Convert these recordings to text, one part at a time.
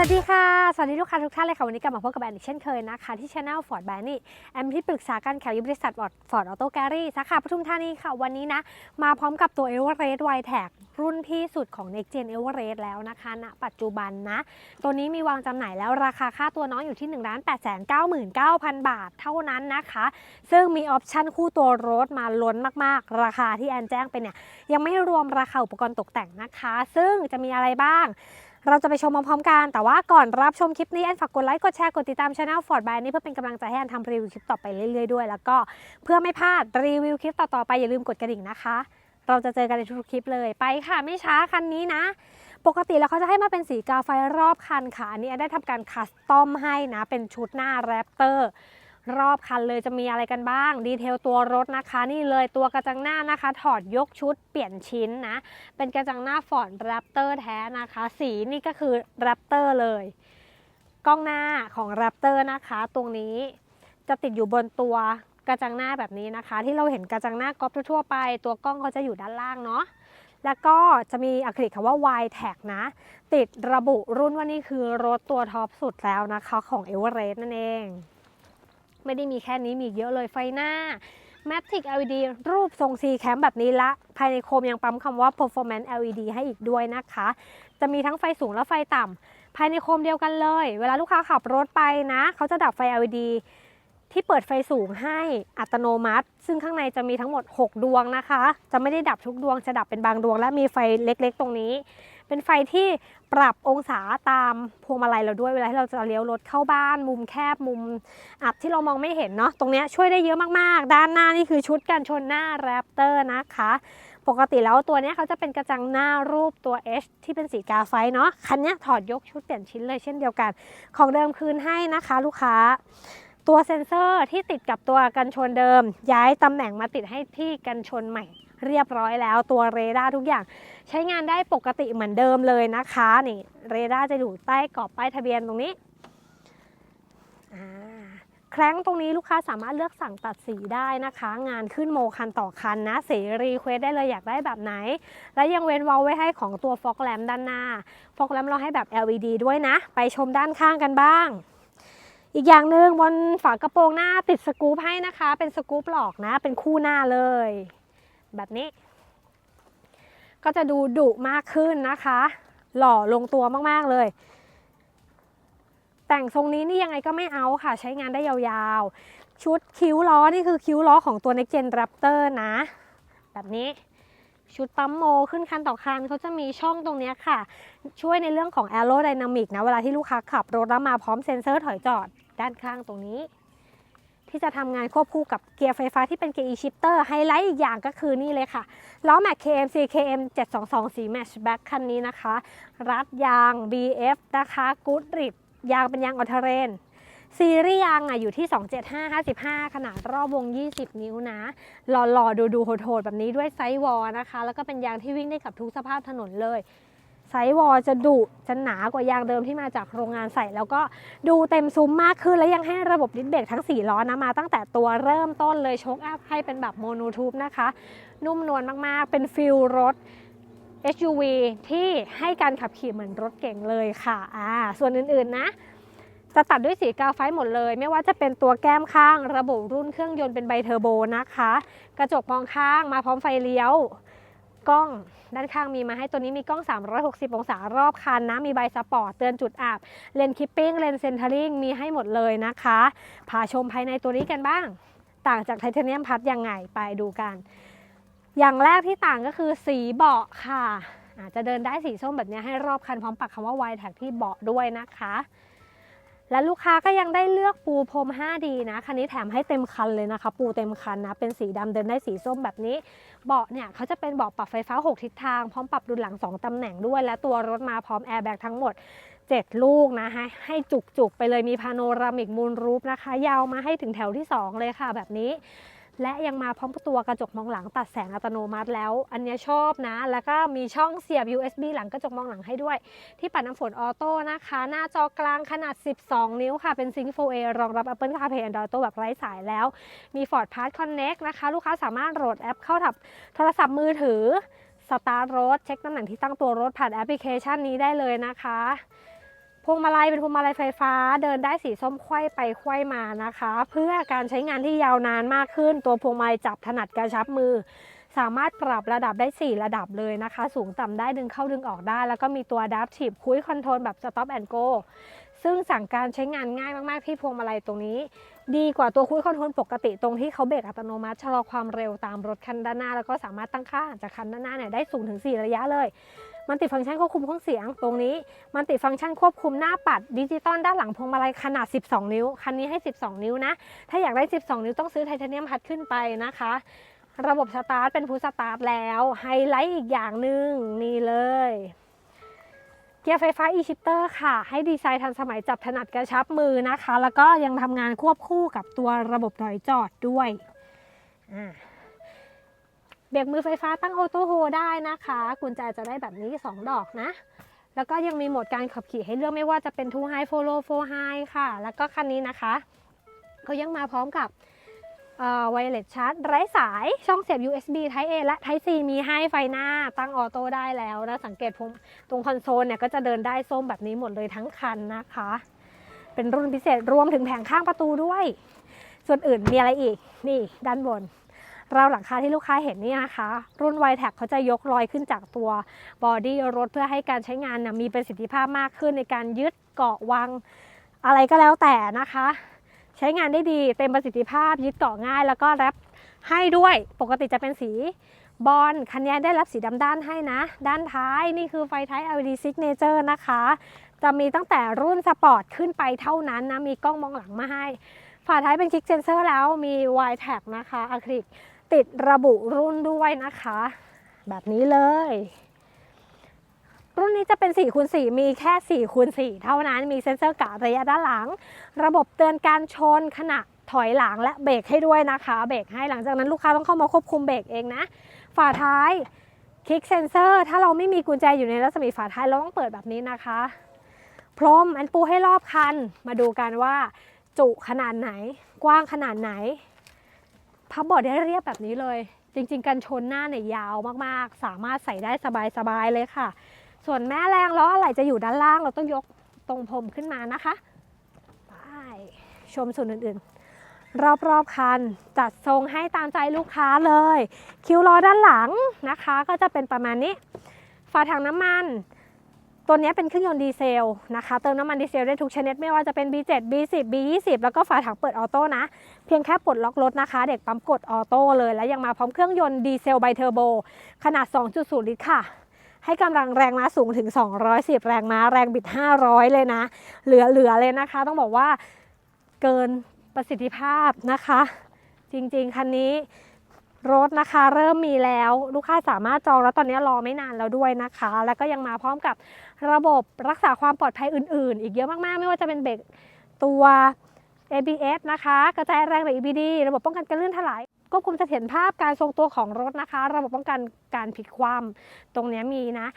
สวัสดีค่ะ สวัสดีลูกค้าทุกท่านเลยค่ะ วันนี้กลับมาพบกับแอนอีกเช่นเคยนะคะ ที่ช anel Ford b a n นี่แอมที่ปรึกษาการขายบริษัท Ford Auto Gallery สาขาปทุมธานีค่ะ วันนี้นะ มาพร้อมกับตัว Everest w i t e c รุ่นที่สุดของ Next Gen Everest แล้วนะคะณปัจจุบันนะ ตัวนี้มีวางจำหน่ายแล้วราคาค่าตัวน้องอยู่ที่ 1 8 9 9 0 0 0 บาทเท่านั้นนะคะ ซึ่งมีออปชั่นคู่ตัวรถมาล้นมากๆ ราคาที่แอนแจ้งไปเนี่ยยังไม่รวมราคาอุปกรณ์ตกแต่งนะคะ ซึ่งจะมีอะไรบ้าง เราจะไปชมพร้อมๆกัน แต่ว่าก่อนรับชมคลิปนี้แอนฝากกดไลค์ กดแชร์ กดติดตามช anel Ford by นี่เพื่อเป็นกำลังใจให้แอนทำรีวิวคลิปต่อไปเรื่อยๆด้วย แล้วก็เพื่อไม่พลาดรีวิวคลิปต่อๆไปอย่าลืมกดกระดิ่งนะคะ เราจะเจอกันในทุกๆคลิปเลยไปค่ะ ไม่ช้าคันนี้นะ ปกติแล้วเขาจะให้มาเป็นสีกาไฟรอบคันค่ะ อันนี้แอนได้ทำการคัสตอมให้นะ เป็นชุดหน้าแรปเตอร์ รอบคันเลยจะมีอะไรกันบ้าง ดีเทลตัวรถนะคะ นี่เลยตัวกระจังหน้านะคะ ถอดยกชุดเปลี่ยนชิ้นนะ เป็นกระจังหน้าฟอร์ดแรปเตอร์แท้นะคะ สีนี่ก็คือแรปเตอร์เลย กล้องหน้าของแรปเตอร์นะคะ ตรงนี้จะติดอยู่บนตัวกระจังหน้าแบบนี้นะคะ ที่เราเห็นกระจังหน้ากอล์ฟทั่วไป ตัวกล้องเขาจะอยู่ด้านล่างเนาะแล้วก็จะมีอักขระคำว่า y t a g นะ ติดระบุรุ่นว่านี่คือรถตัวท็อปสุดแล้วนะคะ ของ e v e r e s t นั่นเอง ไม่ได้มีแค่นี้มีเยอะเลยไฟหน้า Matic LED รูปทรง C แคมแบบนี้ละ ภายในโคมยังปั๊มคำว่า Performance LED ให้อีกด้วยนะคะ จะมีทั้งไฟสูงและไฟต่ำภายในโคมเดียวกันเลย เวลาลูกค้าขับรถไปนะ เขาจะดับไฟ LED ที่เปิดไฟสูงให้อัตโนมัติ ซึ่งข้างในจะมีทั้งหมด 6 ดวงนะคะ จะไม่ได้ดับทุกดวงจะดับเป็นบางดวง และมีไฟเล็กๆ ตรงนี้ เป็นไฟที่ปรับองศาตามพวงมาลัยเราด้วยเวลาที่เราจะเลี้ยวรถเข้าบ้าน มุมแคบมุมอับที่เรามองไม่เห็นเนาะตรงนี้ช่วยได้เยอะมากๆ ด้านหน้านี่คือชุดกันชนหน้าแรปเตอร์นะคะ ปกติแล้วตัวนี้เขาจะเป็นกระจังหน้ารูปตัว H ที่เป็นสีกาไฟเนาะคันนี้ถอดยกชุดเปลี่ยนชิ้นเลยเช่นเดียวกัน ของเดิมคืนให้นะคะ ลูกค้า ตัวเซ็นเซอร์ที่ติดกับตัวกันชนเดิม ย้ายตำแหน่งมาติดให้ที่กันชนใหม่เรียบร้อยแล้วตัวเรดาร์ทุกอย่าง ใช้งานได้ปกติเหมือนเดิมเลยนะคะนี่เรดาร์จะอยู่ใต้กรอบป้ายทะเบียนตรงนี้แคร้งตรงนี้ลูกค้าสามารถเลือกสั่งตัดสีได้นะคะ งานขึ้นโมคันต่อคันนะเสรีเควสได้เลยอยากได้แบบไหน และยังเว้นวาลไว้ให้ของตัวฟอกแลมด้านหน้าฟอกแลมเราให้แบบ LED ด้วยนะ ไปชมด้านข้างกันบ้าง อีกอย่างหนึ่งบนฝากระโปรงหน้าติดสกู๊ปให้นะคะ เป็นสกู๊ปหลอกนะ เป็นคู่หน้าเลย แบบนี้ ก็จะดูดุมากขึ้นนะคะ หล่อลงตัวมากๆเลย แต่งทรงนี้นี่ยังไงก็ไม่เอาค่ะ ใช้งานได้ยาวๆ ชุดคิ้วล้อนี่คือคิ้วล้อของตัว Next Gen Raptor นะ แบบนี้ ชุดปั๊มโมขึ้นคันต่อคันเขาจะมีช่องตรงนี้ค่ะ ช่วยในเรื่องของ Aerodynamic นะ เวลาที่ลูกค้าขับรถแล้วมาพร้อมเซ็นเซอร์ถอยจอดด้านข้างตรงนี้ ที่จะทำงานควบคู่กับเกียร์ไฟฟ้าที่เป็นเกียร์ e-shifter ไฮไลท์อีกอย่างก็คือนี่เลยค่ะล้อแม็ก KMC KM 722สี Matchback คันนี้นะคะ รัดยาง BF นะคะ Goodrip ยางเป็นยางออเทเรน ซีรีส์ยางอะอยู่ที่ 275 55 ขนาดรอบวง 20 นิ้วนะหล่อๆ ดูๆโหดๆ แบบนี้ด้วยไซส์วอลนะคะ แล้วก็เป็นยางที่วิ่งได้กับทุกสภาพถนนเลยไซส์วอลจะดุจะหนากว่ายางเดิมที่มาจากโรงงานใส่ แล้วก็ดูเต็มซุ้มมากขึ้น และยังให้ระบบดิสเบรกทั้ง 4 ล้อนะมาตั้งแต่ตัวเริ่มต้นเลยโชคอัพให้เป็นแบบโมโนทูบนะคะ นุ่มนวลมากๆ เป็นฟิลรถ SUV ที่ให้การขับขี่เหมือนรถเก่งเลยค่ะอ่าส่วนอื่นๆนะ จะตัดด้วยสีกาไฟหมดเลย ไม่ว่าจะเป็นตัวแก้มข้าง ระบบรุ่นเครื่องยนต์เป็นไบเทอร์โบนะคะ กระจกมองข้างมาพร้อมไฟเลี้ยวกล้องด้านข้างมีมาให้ตัวนี้มีกล้อง 360 องศารอบคันนะ มีใบสปอร์ตเตือนจุดอับเลนคิปปิ้งเลนเซนเทอริงมีให้หมดเลยนะคะพาชมภายในตัวนี้กันบ้าง ต่างจากไทเทเนียมพัดยังไงไปดูกัน อย่างแรกที่ต่างก็คือสีเบาะค่ะอาจจะเดินได้สีส้มแบบนี้ให้รอบคันพร้อมปักคำว่า Y tag ที่เบาะด้วยนะคะ และลูกค้าก็ยังได้เลือกปูพรม 5D นะ คันนี้แถมให้เต็มคันเลยนะคะ ปูเต็มคันนะ เป็นสีดำเดินได้สีส้มแบบนี้ เบาะเนี่ยเขาจะเป็นเบาะปรับไฟฟ้า 6 ทิศทาง พร้อมปรับดุลหลัง 2ตำแหน่งด้วย และตัวรถมาพร้อมแอร์แบ็กทั้งหมด 7 ลูกนะให้ให้จุกๆ ไปเลยมีพาโนรามิกมูลรูปนะคะ ยาวมาให้ถึงแถวที่ 2 เลยค่ะแบบนี้ และยังมาพร้อมตัวกระจกมองหลังตัดแสงอัตโนมัติแล้ว อันนี้ชอบนะ แล้วก็มีช่องเสียบ USB หลังกระจกมองหลังให้ด้วย ที่ปัดน้ำฝนออโต้นะคะ หน้าจอกลางขนาด 12 นิ้วค่ะ เป็นซิงค์ 4A รองรับ Apple CarPlay Android Auto แบบไร้สายแล้ว มี Ford Pass Connect นะคะ ลูกค้าสามารถโหลดแอปเข้าถับโทรศัพท์มือถือสตาร์ทรถเช็คตำแหน่งที่ตั้งตัวรถผ่านแอปพลิเคชันนี้ได้เลยนะคะ พวงมาลัยเป็นพวงมาลัยไฟฟ้า เดินได้สีส้มไขว้ไปไขว้มานะคะ เพื่อการใช้งานที่ยาวนานมากขึ้น ตัวพวงมาลัยจับถนัดกระชับมือ สามารถปรับระดับได้ 4 ระดับเลยนะคะ สูงต่ำได้ดึงเข้าดึงออกได้ แล้วก็มีตัว Adaptive Cruise Control แบบ Stop and Go ซึ่งสั่งการใช้งานง่ายมาก ๆ ที่พวงมาลัยตรงนี้ ดีกว่าตัวคุยคอนโทรลปกติตรงที่เขาเบรกอัตโนมัติชะลอความเร็วตามรถคันด้านหน้า แล้วก็สามารถตั้งค่าจากคันด้านหน้าเนี่ยได้สูงถึง 4 ระยะเลย มันติดฟังก์ชันควบคุมเครื่องเสียง ตรงนี้มันติดฟังก์ชันควบคุมหน้าปัดดิจิตอลด้านหลังพวงมาลัยขนาด 12 นิ้ว คันนี้ให้ 12 นิ้วนะ ถ้าอยากได้ 12 นิ้วต้องซื้อไทเทเนียมพัดขึ้นไปนะคะ ระบบสตาร์ทเป็นพุชสตาร์ทแล้ว ไฮไลท์อีกอย่างหนึ่งนี่เลยเกียร์ไฟฟ้า e-shifter ค่ะ ให้ดีไซน์ทันสมัยจับถนัดกระชับมือนะคะ แล้วก็ยังทำงานควบคู่กับตัวระบบถอยจอดด้วยอ่า เบรกมือไฟฟ้าตั้งออโต้โฮได้นะคะกุญแจจะได้แบบนี้ 2 ดอกนะ แล้วก็ยังมีโหมดการขับขี่ให้เลือกไม่ว่าจะเป็น two high follow four high ค่ะ แล้วก็คันนี้นะคะเขายังมาพร้อมกับไวเลสชาร์จไร้สายช่องเสียบ USB Type A และ Type C มีให้ไฟหน้าตั้งออโต้ได้แล้วนะสังเกตผมตรงคอนโซลเนี่ยก็จะเดินได้ส้มแบบนี้หมดเลยทั้งคันนะคะ เป็นรุ่นพิเศษรวมถึงแผงข้างประตูด้วย ส่วนอื่นมีอะไรอีก นี่ด้านบน เราวหลังคาที่ลูกค้าเห็นนี่นะคะ รุ่น y t แท็กเขาจะยกลอยขึ้นจากตัวบอดี้รถเพื่อให้การใช้งานนะมีประสิทธิภาพมากขึ้นในการยึดเกาะวางอะไรก็แล้วแต่นะคะ ใช้งานได้ดีเต็มประสิทธิภาพยึดเกาะง่าย แล้วก็แรปให้ด้วยปกติจะเป็นสีบอลคันนี้ได้รับสีดำด้านให้นะ ด้านท้ายนี่คือไฟท้าย LED Signature นะคะ จะมีตั้งแต่รุ่นสปอร์ตขึ้นไปเท่านั้นนะ มีกล้องมองหลังมาให้ ฝาท้ายเป็นคลิกเซนเซอร์แล้วมี y t แท็นะคะอะคริลิก ติดระบุรุ่นด้วยนะคะ แบบนี้เลย รุ่นนี้จะเป็น4คูณ4มีแค่4คูณ4เท่านั้นมีเซ็นเซอร์กะระยะด้านหลัง ระบบเตือนการชนขณะถอยหลังและเบรกให้ด้วยนะคะ เบรกให้หลังจากนั้นลูกค้าต้องเข้ามาควบคุมเบรกเองนะ ฝาท้ายคลิกเซนเซอร์ ถ้าเราไม่มีกุญแจอยู่ในรัศมีฝาท้ายเราต้องเปิดแบบนี้นะคะ พรมอันปูให้รอบคัน มาดูกันว่าจุขนาดไหน กว้างขนาดไหน พับบอร์ดได้เรียบแบบนี้เลย จริง ๆ กันชนหน้าเนี่ยยาวมากๆ สามารถใส่ได้สบายๆเลยค่ะ ส่วนแม่แรงล้ออะไรจะอยู่ด้านล่างเราต้องยกตรงพรมขึ้นมานะคะไปชมส่วนอื่นๆ รอบๆคันจัดทรงให้ตามใจลูกค้าเลย คิวล้อด้านหลังนะคะ ก็จะเป็นประมาณนี้ฝาถังน้ำมัน ตัวนี้เป็นเครื่องยนต์ดีเซลนะคะ เติมน้ำมันดีเซลได้ทุกชนิดไม่ว่าจะเป็น B7 B10 B20 แล้วก็ฝาถังเปิดออโต้นะ เพียงแค่ปลดล็อกรถนะคะ เด็กปั๊มกดออโต้เลย และยังมาพร้อมเครื่องยนต์ดีเซลไบเทอร์โบ ขนาด 2.0 ลิตรค่ะ ให้กำลังแรงม้าสูงถึง 210 แรงม้าแรงบิด 500 เลยนะ เหลือๆเลยนะคะ ต้องบอกว่าเกินประสิทธิภาพนะคะ จริงๆ คันนี้รถนะคะเริ่มมีแล้ว ลูกค้าสามารถจองแล้วตอนนี้รอไม่นานแล้วด้วยนะคะ แล้วก็ยังมาพร้อมกับ ระบบรักษาความปลอดภัยอื่น ๆ อีกเยอะมาก ๆ ไม่ว่าจะเป็นเบรกตัว ABS นะคะ กระจายแรงแบบ EBD ระบบป้องกันการลื่นถลายควบคุมเสถียรภาพการทรงตัวของรถนะคะ ระบบป้องกันการผิดความตรงนี้มีนะ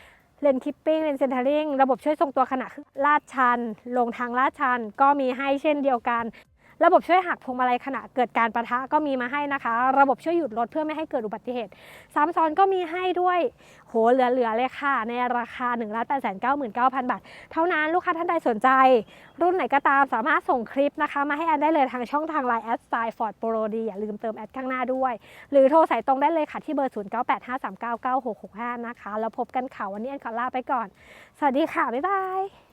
เลนคิปปิ้งเลนเซนเทอริงระบบช่วยทรงตัวขณะลาดชัน ลงทางลาดชันก็มีให้เช่นเดียวกัน ระบบช่วยหักพวงมาลัยขณะเกิดการประทะก็มีมาให้นะคะ ระบบช่วยหยุดรถเพื่อไม่ให้เกิดอุบัติเหตุซ้ำซ้อนก็มีให้ด้วยโหเหลือๆเลยค่ะ ในราคา 1 8 9 9 0 0 บาท เท่านั้นลูกค้าท่านใดสนใจ รุ่นไหนก็ตามสามารถส่งคลิปนะคะ มาให้แอนได้เลยทางช่องทางไลน์แอดสไตล์ฟอร์ดโปรดีอย่าลืมเติมแอดข้างหน้าด้วย หรือโทรสายตรงได้เลยค่ะที่เบอร์ 0985399665 นะคะ แล้วพบกันข่าววันนี้แอนขอลาไปก่อน สวัสดีค่ะ บ๊ายบาย